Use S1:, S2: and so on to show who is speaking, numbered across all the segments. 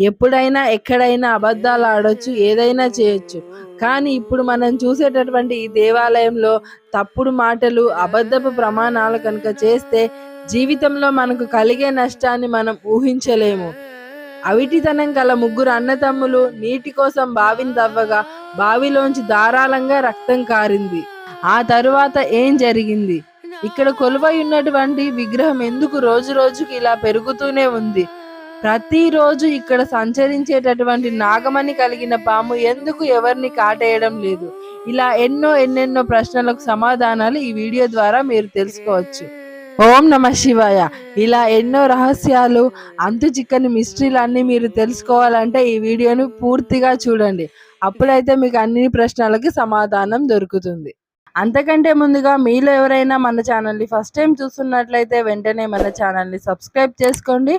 S1: ఎప్పుడైనా ఎక్కడైనా అబద్ధాలు ఆడొచ్చు ఏదైనా చేయొచ్చు. కానీ ఇప్పుడు మనం చూసేటటువంటి ఈ దేవాలయంలో తప్పుడు మాటలు అబద్ధపు ప్రమాణాలు కనుక చేస్తే జీవితంలో మనకు కలిగే నష్టాన్ని మనం ఊహించలేము. అవిటితనం గల ముగ్గురు అన్నతమ్ములు నీటి కోసం బావిని తవ్వగా బావిలోంచి ధారాళంగా రక్తం కారింది. ఆ తరువాత ఏం జరిగింది? ఇక్కడ కొలువై ఉన్నటువంటి విగ్రహం ఎందుకు రోజు రోజుకి ఇలా పెరుగుతూనే ఉంది? ప్రతిరోజు ఇక్కడ సంచరించేటటువంటి నాగమణి కలిగిన పాము ఎందుకు ఎవరిని కాటేయడం లేదు? ఇలా ఎన్నో ఎన్నెన్నో ప్రశ్నలకు సమాధానాలు ఈ వీడియో ద్వారా మీరు తెలుసుకోవచ్చు. ఓం నమ శివాయ. ఇలా ఎన్నో రహస్యాలు అంతు చిక్కని మిస్టరీలు మీరు తెలుసుకోవాలంటే ఈ వీడియోను పూర్తిగా చూడండి. అప్పుడైతే మీకు అన్ని ప్రశ్నలకి సమాధానం దొరుకుతుంది. అంతకంటే ముందుగా మీలో ఎవరైనా మన ఛానల్ని ఫస్ట్ టైం చూస్తున్నట్లయితే వెంటనే మన ఛానల్ని సబ్స్క్రైబ్ చేసుకోండి.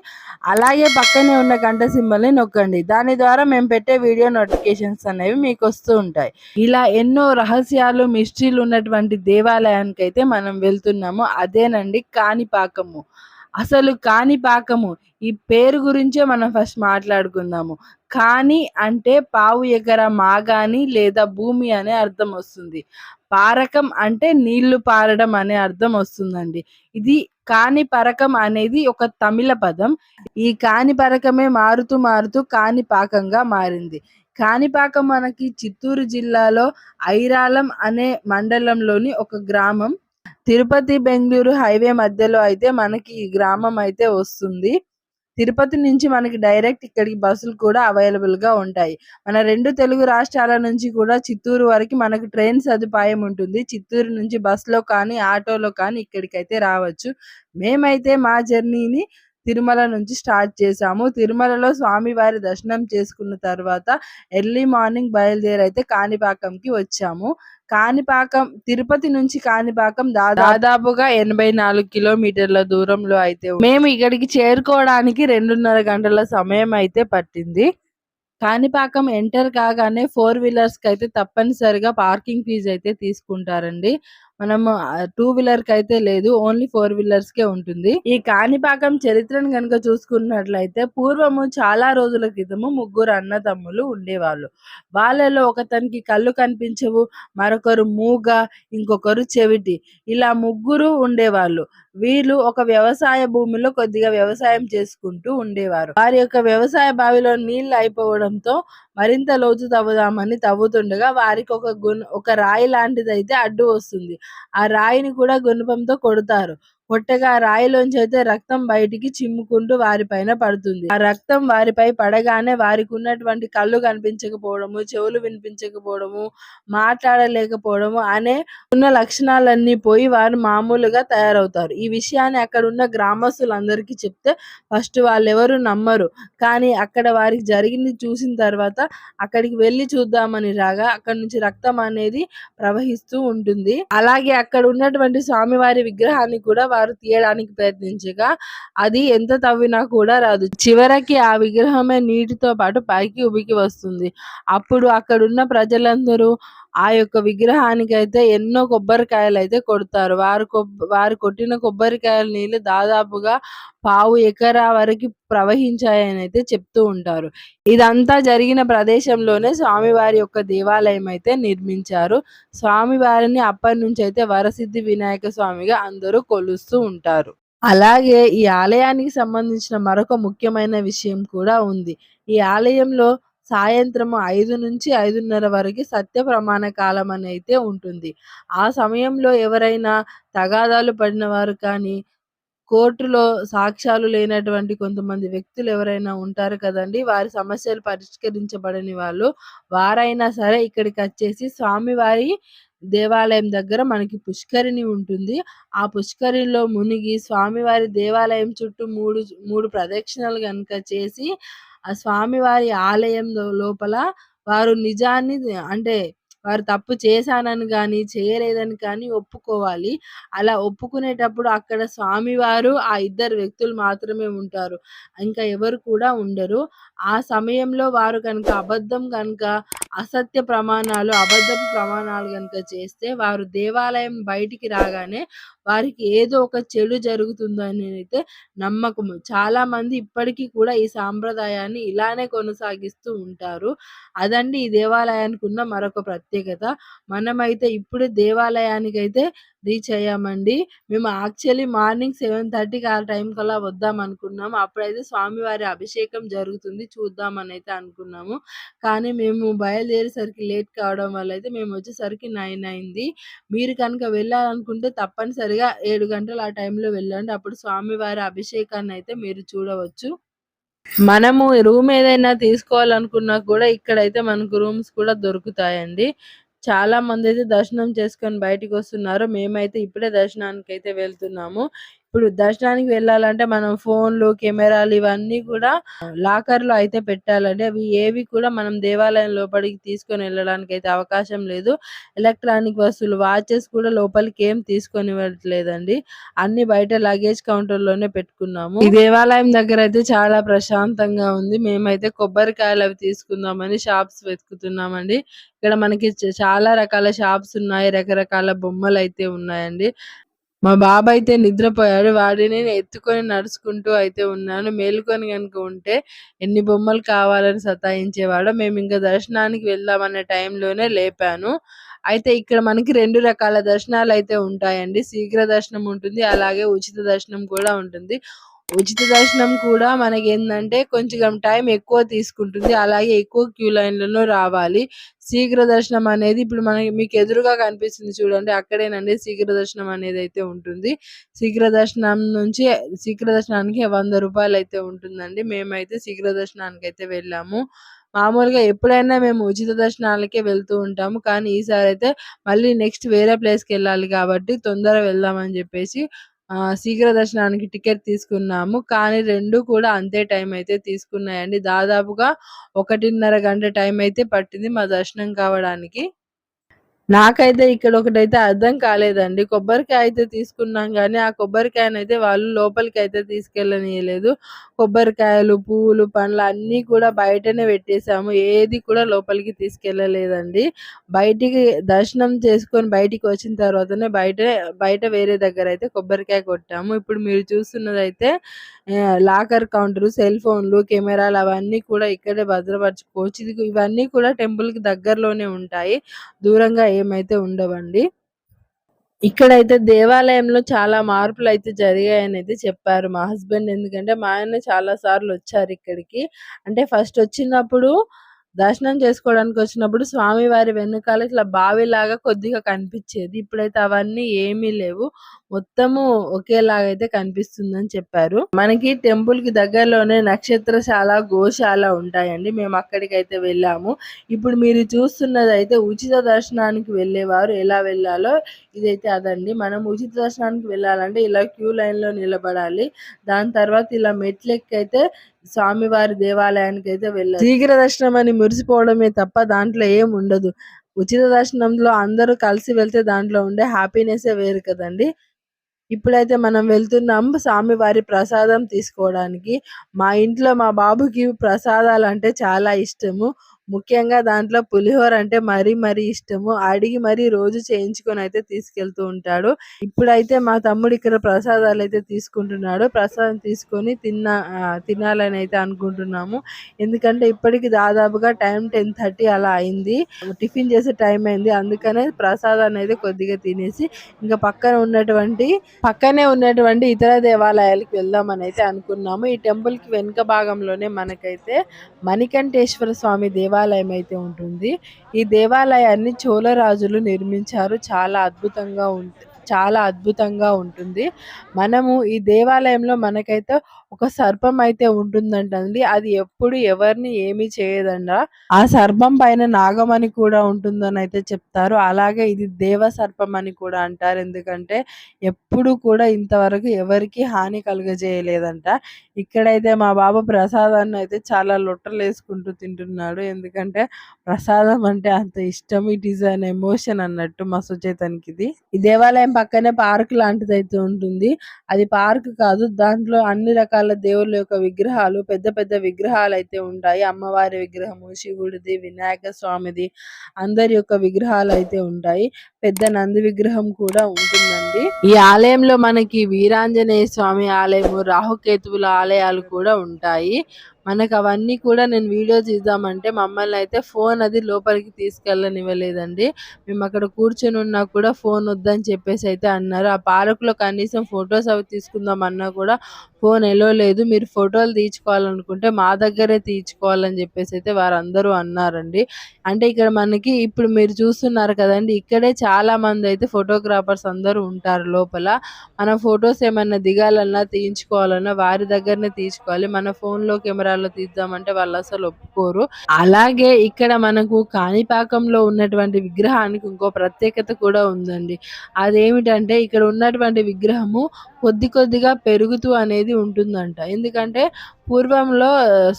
S1: అలాగే పక్కనే ఉన్న గంట సింబల్ని నొక్కండి. దాని ద్వారా మేము పెట్టే వీడియో నోటిఫికేషన్స్ అనేవి మీకు వస్తూ ఉంటాయి. ఇలా ఎన్నో రహస్యాలు మిస్టరీలు ఉన్నటువంటి దేవాలయానికి అయితే మనం వెళ్తున్నాము. అదేనండి కాణిపాకము. అసలు కాణిపాకము ఈ పేరు గురించే మనం ఫస్ట్ మాట్లాడుకుందాము. కాని అంటే పావు ఎకర మాగాని లేదా భూమి అనే అర్థం వస్తుంది. పారకం అంటే నీళ్ళు పారడం అనే అర్థం వస్తుందండి. ఇది కాని పరకం అనేది ఒక తమిళ పదం. ఈ కాని పరకమే మారుతూ మారుతూ కాణిపాకంగా మారింది. కాణిపాకం మనకి చిత్తూరు జిల్లాలో ఐరాలం అనే మండలంలోని ఒక గ్రామం. తిరుపతి బెంగళూరు హైవే మధ్యలో అయితే మనకి ఈ గ్రామం అయితే వస్తుంది. తిరుపతి నుంచి మనకి డైరెక్ట్ ఇక్కడికి బస్సులు కూడా అవైలబుల్గా ఉంటాయి. మన రెండు తెలుగు రాష్ట్రాల నుంచి కూడా చిత్తూరు వరకు మనకు ట్రైన్ సదుపాయం ఉంటుంది. చిత్తూరు నుంచి బస్సులో కానీ ఆటోలో కానీ ఇక్కడికైతే రావచ్చు. మేమైతే మా జర్నీని తిరుమల నుంచి స్టార్ట్ చేసాము తిరుమలలో స్వామివారి దర్శనం చేసుకున్న తర్వాత ఎర్లీ మార్నింగ్ బయలుదేరి అయితే కాణిపాకంకి వచ్చాము. కాణిపాకం తిరుపతి నుంచి కాణిపాకం దాదాపుగా ఎనభై నాలుగు కిలోమీటర్ల దూరంలో అయితే మేము ఇక్కడికి చేరుకోవడానికి రెండున్నర గంటల సమయం అయితే పట్టింది. కాణిపాకం ఎంటర్ కాగానే ఫోర్ వీలర్స్కి అయితే తప్పనిసరిగా పార్కింగ్ ఫీజు అయితే తీసుకుంటారండి. మనము టూ వీలర్కి అయితే లేదు ఓన్లీ ఫోర్ వీలర్స్ కే ఉంటుంది. ఈ కాణిపాకం చరిత్రను కనుక చూసుకున్నట్లయితే పూర్వము చాలా రోజుల క్రితము ముగ్గురు అన్నదమ్ములు ఉండేవాళ్ళు. వాళ్ళలో ఒకతనికి కళ్ళు కనిపించవు మరొకరు మూగ ఇంకొకరు చెవిటి. ఇలా ముగ్గురు ఉండేవాళ్ళు. వీళ్ళు ఒక వ్యవసాయ భూమిలో కొద్దిగా వ్యవసాయం చేసుకుంటూ ఉండేవారు. వారి యొక్క వ్యవసాయ బావిలో నీళ్ళు అయిపోవడంతో మరింత లోతు తవ్వుదామని తవ్వుతుండగా వారికి ఒక గున్ ఒక రాయి లాంటిది అయితే అడ్డు వస్తుంది. ఆ రాయిని కూడా గుణపంతో కొడతారు. కొట్టగా రాయిలోంచి అయితే రక్తం బయటికి చిమ్ముకుంటూ వారిపైన పడుతుంది. ఆ రక్తం వారిపై పడగానే వారికి ఉన్నటువంటి కళ్ళు కనిపించకపోవడము చెవులు వినిపించకపోవడము మాట్లాడలేకపోవడము అనే ఉన్న లక్షణాలన్నీ పోయి వారు మామూలుగా తయారవుతారు. ఈ విషయాన్ని అక్కడ ఉన్న గ్రామస్తులందరికీ చెప్తే ఫస్ట్ వాళ్ళు ఎవరు నమ్మరు. కానీ అక్కడ వారికి జరిగింది చూసిన తర్వాత అక్కడికి వెళ్ళి చూద్దామని రాగా అక్కడ నుంచి రక్తం అనేది ప్రవహిస్తూ ఉంటుంది. అలాగే అక్కడ ఉన్నటువంటి స్వామివారి విగ్రహాన్ని కూడా వారు తీయడానికి ప్రయత్నించగా అది ఎంత తవ్వినా కూడా రాదు. చివరికి ఆ విగ్రహమే నీటితో పాటు పైకి ఉబికి వస్తుంది. అప్పుడు అక్కడున్న ప్రజలందరూ ఆ యొక్క విగ్రహానికి అయితే ఎన్నో కొబ్బరికాయలు అయితే కొడతారు. వారు వారు కొట్టిన కొబ్బరికాయల నీళ్ళు దాదాపుగా పావు ఎకరా వరకు ప్రవహించాయని అయితే చెప్తూ ఉంటారు. ఇదంతా జరిగిన ప్రదేశంలోనే స్వామివారి యొక్క దేవాలయం అయితే నిర్మించారు. స్వామివారిని అప్పటి నుంచి అయితే వరసిద్ధి వినాయక స్వామిగా అందరూ కొలుస్తూ ఉంటారు. అలాగే ఈ ఆలయానికి సంబంధించిన మరొక ముఖ్యమైన విషయం కూడా ఉంది. ఈ ఆలయంలో సాయంత్రం ఐదు నుంచి ఐదున్నర వరకు సత్య ప్రమాణ కాలం అని అయితే ఉంటుంది. ఆ సమయంలో ఎవరైనా తగాదాలు పడిన వారు కానీ కోర్టులో సాక్ష్యాలు లేనటువంటి కొంతమంది వ్యక్తులు ఎవరైనా ఉంటారు కదండి వారి సమస్యలు పరిష్కరించబడని వాళ్ళు వారైనా సరే ఇక్కడికి వచ్చేసి స్వామివారి దేవాలయం దగ్గర మనకి పుష్కరిణి ఉంటుంది. ఆ పుష్కరిణిలో మునిగి స్వామివారి దేవాలయం చుట్టూ మూడు మూడు ప్రదక్షిణలు కనుక చేసి ఆ స్వామివారి ఆలయం లోపల వారు నిజాన్ని అంటే వారు తప్పు చేశానని కానీ చేయలేదని కానీ ఒప్పుకోవాలి. అలా ఒప్పుకునేటప్పుడు అక్కడ స్వామివారు ఆ ఇద్దరు వ్యక్తులు మాత్రమే ఉంటారు. ఇంకా ఎవరు కూడా ఉండరు. ఆ సమయంలో వారు కనుక అబద్ధం కనుక అసత్య ప్రమాణాలు అబద్ధపు ప్రమాణాలు కనుక చేస్తే వారు దేవాలయం బయటికి రాగానే వారికి ఏదో ఒక చెడు జరుగుతుందని అయితే నమ్మకము. చాలా మంది ఇప్పటికీ కూడా ఈ సాంప్రదాయాన్ని ఇలానే కొనసాగిస్తూ ఉంటారు. అదండి ఈ దేవాలయానికి ఉన్న మరొక ప్రత్యేకత. మనమైతే ఇప్పుడు దేవాలయానికి అయితే రీచ్ అయ్యామండి. మేము యాక్చువల్లీ మార్నింగ్ సెవెన్ థర్టీకి ఆ టైం కల్లా వద్దాం అనుకున్నాము అప్పుడైతే స్వామివారి అభిషేకం జరుగుతుంది. చూద్దామని అయితే అనుకున్నాము. కానీ మేము బయలుదేరేసరికి లేట్ కావడం వల్ల అయితే మేము వచ్చేసరికి నైన్ అయింది. మీరు కనుక వెళ్ళాలనుకుంటే తప్పనిసరిగా ఏడు గంటలు ఆ టైంలో వెళ్ళండి. అప్పుడు స్వామివారి అభిషేకాన్ని అయితే మీరు చూడవచ్చు. మనము రూమ్ ఏదైనా తీసుకోవాలనుకున్నా కూడా ఇక్కడైతే మనకు రూమ్స్ కూడా దొరుకుతాయండి. చాలా మంది అయితే దర్శనం చేసుకొని బయటికి వస్తున్నారు మేమైతే ఇప్పుడే దర్శనానికి అయితే వెళ్తున్నాము. ఇప్పుడు దర్శనానికి వెళ్ళాలంటే మనం ఫోన్లు కెమెరాలు ఇవన్నీ కూడా లాకర్లో అయితే పెట్టాలండి. అవి ఏవి కూడా మనం దేవాలయం లోపలికి తీసుకొని వెళ్ళడానికి అయితే అవకాశం లేదు. ఎలక్ట్రానిక్ వస్తువులు వాచెస్ కూడా లోపలికి ఏం తీసుకొని వెళ్ళట్లేదండి. అన్ని బయట లగేజ్ కౌంటర్లోనే పెట్టుకున్నాము. ఈ దేవాలయం దగ్గర అయితే చాలా ప్రశాంతంగా ఉంది. మేమైతే కొబ్బరికాయలు అవి తీసుకుందామని షాప్స్ వెతుకుతున్నామండి. ఇక్కడ మనకి చాలా రకాల షాప్స్ ఉన్నాయి. రకరకాల బొమ్మలు అయితే ఉన్నాయండి. మా బాబు అయితే నిద్రపోయాడు. వాడిని నేను ఎత్తుకొని నడుచుకుంటూ అయితే ఉన్నాను. మేలుకొని కనుక ఉంటే ఎన్ని బొమ్మలు కావాలని సతాయించేవాడు మేము ఇంకా దర్శనానికి వెళ్దామనే టైంలోనే లేపాను. అయితే ఇక్కడ మనకి రెండు రకాల దర్శనాలు అయితే ఉంటాయండి. శీఘ్ర దర్శనం ఉంటుంది. అలాగే ఉచిత దర్శనం కూడా ఉంటుంది. ఉచిత దర్శనం కూడా మనకి ఏంటంటే కొంచెం టైం ఎక్కువ తీసుకుంటుంది. అలాగే ఎక్కువ క్యూ లైన్లలో రావాలి. శీఘ్ర దర్శనం అనేది ఇప్పుడు మనకి మీకు ఎదురుగా కనిపిస్తుంది చూడండి. అక్కడేనండి శీఘ్ర దర్శనం అనేది అయితే ఉంటుంది. శీఘ్ర దర్శనం నుంచి శీఘ్ర దర్శనానికి వంద రూపాయలు అయితే ఉంటుందండి. మేమైతే శీఘ్ర దర్శనానికి అయితే వెళ్ళాము. మామూలుగా ఎప్పుడైనా మేము ఉచిత దర్శనాలకే వెళ్తూ ఉంటాము. కానీ ఈసారి అయితే మళ్ళీ నెక్స్ట్ వేరే ప్లేస్కి వెళ్ళాలి కాబట్టి తొందర వెళ్దామని చెప్పేసి శీఘ్ర దర్శనానికి టికెట్ తీసుకున్నాము. కానీ రెండు కూడా అంతే టైం అయితే తీసుకున్నాయండి. దాదాపుగా ఒకటిన్నర గంట టైం అయితే పట్టింది మా దర్శనం కావడానికి. నాకైతే ఇక్కడ ఒకటైతే అర్థం కాలేదండి. కొబ్బరికాయ అయితే తీసుకున్నాం కానీ ఆ కొబ్బరికాయనైతే వాళ్ళు లోపలికి అయితే తీసుకెళ్ళనీయలేదు. కొబ్బరికాయలు పువ్వులు పండ్లు అన్నీ కూడా బయటనే పెట్టేశాము. ఏది కూడా లోపలికి తీసుకెళ్ళలేదండి. బయటికి దర్శనం చేసుకొని బయటికి వచ్చిన తర్వాతనే బయట బయట వేరే దగ్గర అయితే కొబ్బరికాయ కొట్టాము. ఇప్పుడు మీరు చూస్తున్నది అయితే లాకర్ కౌంటర్ సెల్ ఫోన్లు కెమెరాలు అవన్నీ కూడా ఇక్కడే భద్రపరచుకోవచ్చు ఇది ఇవన్నీ కూడా టెంపుల్కి దగ్గరలోనే ఉంటాయి. దూరంగా అయితే ఉండవండి. ఇక్కడైతే దేవాలయంలో చాలా మార్పులు అయితే జరిగాయని అయితే చెప్పారు మా హస్బెండ్. ఎందుకంటే మా ఆయన చాలా సార్లు వచ్చారు ఇక్కడికి. అంటే ఫస్ట్ వచ్చినప్పుడు దర్శనం చేసుకోవడానికి వచ్చినప్పుడు స్వామివారి వెనకాల ఇట్లా బావిలాగా కొద్దిగా కనిపించేది. ఇప్పుడైతే అవన్నీ ఏమీ లేవు. మొత్తము ఒకేలాగా అయితే కనిపిస్తుందని చెప్పారు. మనకి టెంపుల్కి దగ్గరలోనే నక్షత్రశాల గోశాల ఉంటాయండి. మేము అక్కడికి అయితే వెళ్ళాము. ఇప్పుడు మీరు చూస్తున్నది అయితే ఉచిత దర్శనానికి వెళ్ళేవారు. ఎలా వెళ్ళాలో ఇదైతే అదండి. మనం ఉచిత దర్శనానికి వెళ్ళాలంటే ఇలా క్యూ లైన్లో నిలబడాలి. దాని తర్వాత ఇలా మెట్లెక్కైతే అయితే స్వామివారి దేవాలయానికి అయితే వెళ్ళాలి శీఘ్ర దర్శనం అని మురిసిపోవడమే తప్ప దాంట్లో ఏం ఉండదు. ఉచిత దర్శనంలో అందరూ కలిసి వెళ్తే దాంట్లో ఉండే హ్యాపీనెస్ వేరు కదండి. ఇప్పుడైతే మనం వెళ్తున్నాం స్వామివారి ప్రసాదం తీసుకోవడానికి. మా ఇంట్లో మా బాబుకి ప్రసాదాలు అంటే చాలా ఇష్టము. ముఖ్యంగా దాంట్లో పులిహోర అంటే మరీ మరీ ఇష్టము. అడిగి మరీ రోజు చేయించుకొని అయితే తీసుకెళ్తూ ఉంటాడు. ఇప్పుడైతే మా తమ్ముడు ఇక్కడ ప్రసాదాలు అయితే తీసుకుంటున్నాడు. ప్రసాదం తీసుకొని తిన్న తినాలని అయితే అనుకుంటున్నాము. ఎందుకంటే ఇప్పటికి దాదాపుగా టైం టెన్ థర్టీ అలా అయింది. టిఫిన్ చేసే టైం అయింది. అందుకనే ప్రసాదాన్ని అయితే కొద్దిగా తినేసి ఇంకా పక్కన ఉన్నటువంటి పక్కనే ఉన్నటువంటి ఇతర దేవాలయాలకు వెళ్దామని అయితే అనుకున్నాము. ఈ టెంపుల్కి వెనుక భాగంలోనే మనకైతే మణికంఠేశ్వర స్వామి దేవాలయం దేవాలయం అయితే ఉంటుంది. ఈ దేవాలయాన్ని చోళరాజులు నిర్మించారు. చాలా అద్భుతంగా ఉంటుంది చాలా అద్భుతంగా ఉంటుంది. మనము ఈ దేవాలయంలో మనకైతే ఒక సర్పం అయితే ఉంటుందంటండి. అది ఎప్పుడు ఎవరిని ఏమి చేయదండ. ఆ సర్పం పైన నాగం అని కూడా ఉంటుందని అయితే చెప్తారు. అలాగే ఇది దేవ సర్పం అని కూడా అంటారు. ఎందుకంటే ఎప్పుడు కూడా ఇంతవరకు ఎవరికి హాని కలుగజేయలేదంట. ఇక్కడైతే మా బాబు ప్రసాదాన్ని అయితే చాలా లొట్టలు వేసుకుంటూ తింటున్నాడు. ఎందుకంటే ప్రసాదం అంటే అంత ఇష్టం ఇట్ ఈస్ అన్ ఎమోషన్ అన్నట్టు మా సుచేతనికి ఇది. ఈ దేవాలయం పక్కనే పార్క్ లాంటిది అయితే ఉంటుంది. అది పార్క్ కాదు దాంట్లో అన్ని రకాల దేవుళ్ళ యొక్క విగ్రహాలు పెద్ద పెద్ద విగ్రహాలు అయితే ఉంటాయి. అమ్మవారి విగ్రహము శివుడిది వినాయక స్వామిది అందరి యొక్క విగ్రహాలు అయితే ఉంటాయి. పెద్ద నంది విగ్రహం కూడా ఉంటుందండి. ఈ ఆలయంలో మనకి వీరాంజనేయ స్వామి ఆలయము రాహుకేతువుల ఆలయాలు కూడా ఉంటాయి. మనకు అవన్నీ కూడా నేను వీడియో తీద్దామంటే మమ్మల్ని అయితే ఫోన్ అది లోపలికి తీసుకెళ్ళనివ్వలేదండి. మేము అక్కడ కూర్చొని ఉన్నా కూడా ఫోన్ వద్దని చెప్పేసి అయితే అన్నారు. ఆ పార్క్లో కనీసం ఫొటోస్ అవి తీసుకుందాం అన్నా కూడా ఫోన్ ఎలో లేదు. మీరు ఫోటోలు తీయించుకోవాలనుకుంటే మా దగ్గరే తీయించుకోవాలని చెప్పేసి అయితే వారందరూ అన్నారండి. అంటే ఇక్కడ మనకి ఇప్పుడు మీరు చూస్తున్నారు కదండి ఇక్కడే చాలా మంది అయితే ఫోటోగ్రాఫర్స్ అందరూ ఉంటారు లోపల. మన ఫొటోస్ ఏమన్నా దిగాలన్నా తీయించుకోవాలన్నా వారి దగ్గరనే తీసుకోవాలి మన ఫోన్లో కెమెరా కెమెరాలో తీద్దామంటే వాళ్ళు అసలు ఒప్పుకోరు. అలాగే ఇక్కడ మనకు కాణిపాకంలో ఉన్నటువంటి విగ్రహానికి ఇంకో ప్రత్యేకత కూడా ఉందండి. అదేమిటంటే ఇక్కడ ఉన్నటువంటి విగ్రహము కొద్ది కొద్దిగా పెరుగుతూ అనేది ఉంటుందంట. ఎందుకంటే పూర్వంలో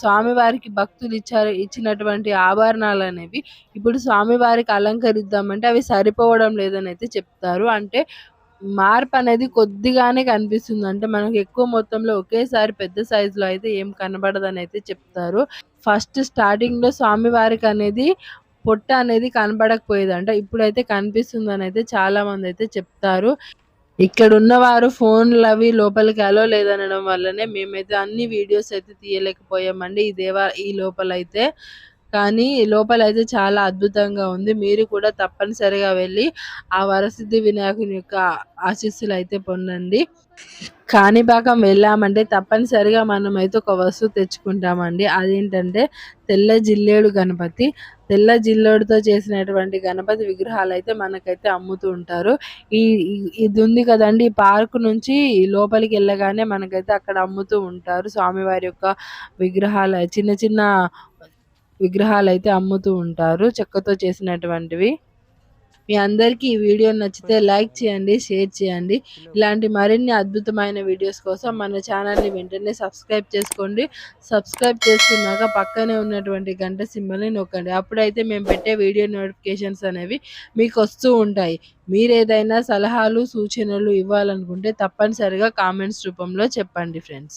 S1: స్వామివారికి భక్తులు ఇచ్చారు ఇచ్చినటువంటి ఆభరణాలు అనేవి ఇప్పుడు స్వామివారికి అలంకరిద్దామంటే అవి సరిపోవడం లేదని అయితే చెప్తారు. అంటే మార్పు అనేది కొద్దిగానే కనిపిస్తుంది. అంటే మనకు ఎక్కువ మొత్తంలో ఒకేసారి పెద్ద సైజులో అయితే ఏం కనబడదని అయితే చెప్తారు. ఫస్ట్ స్టార్టింగ్లో స్వామివారికి అనేది పొట్ట అనేది కనబడకపోయేదంట ఇప్పుడైతే కనిపిస్తుందని అయితే చాలామంది అయితే చెప్తారు. ఇక్కడ ఉన్నవారు ఫోన్లు అవి లోపలికి అలో లేదనడం వల్లనే మేమైతే అన్ని వీడియోస్ అయితే తీయలేకపోయామండి. ఈ దేవా ఈ లోపల అయితే కానీ లోపల అయితే చాలా అద్భుతంగా ఉంది. మీరు కూడా తప్పనిసరిగా వెళ్ళి ఆ వరసిద్ధి వినాయకుని యొక్క ఆశీస్సులు అయితే పొందండి. కాణిపాకం వెళ్ళామంటే తప్పనిసరిగా మనం అయితే ఒక వస్తువు తెచ్చుకుంటామండి. అదేంటంటే తెల్ల జిల్లేడు గణపతి. తెల్ల జిల్లేడుతో చేసినటువంటి గణపతి విగ్రహాలు అయితే మనకైతే అమ్ముతూ ఉంటారు. ఈ ఇది ఉంది కదండి ఈ పార్క్ నుంచి లోపలికి వెళ్ళగానే మనకైతే అక్కడ అమ్ముతూ ఉంటారు. స్వామివారి యొక్క విగ్రహాలు చిన్న చిన్న విగ్రహాలు అయితే అమ్ముతూ ఉంటారు. చెక్కతో చేసినటువంటివి. మీ అందరికీ ఈ వీడియో నచ్చితే లైక్ చేయండి షేర్ చేయండి. ఇలాంటి మరిన్ని అద్భుతమైన వీడియోస్ కోసం మన ఛానల్ని వెంటనే సబ్స్క్రైబ్ చేసుకోండి. సబ్స్క్రైబ్ చేసుకున్నాక పక్కనే ఉన్నటువంటి గంట సింబల్ని నొక్కండి. అప్పుడైతే మేము పెట్టే వీడియో నోటిఫికేషన్స్ అనేవి మీకు వస్తూ ఉంటాయి. మీరు ఏదైనా సలహాలు సూచనలు ఇవ్వాలనుకుంటే తప్పనిసరిగా కామెంట్స్ రూపంలో చెప్పండి ఫ్రెండ్స్.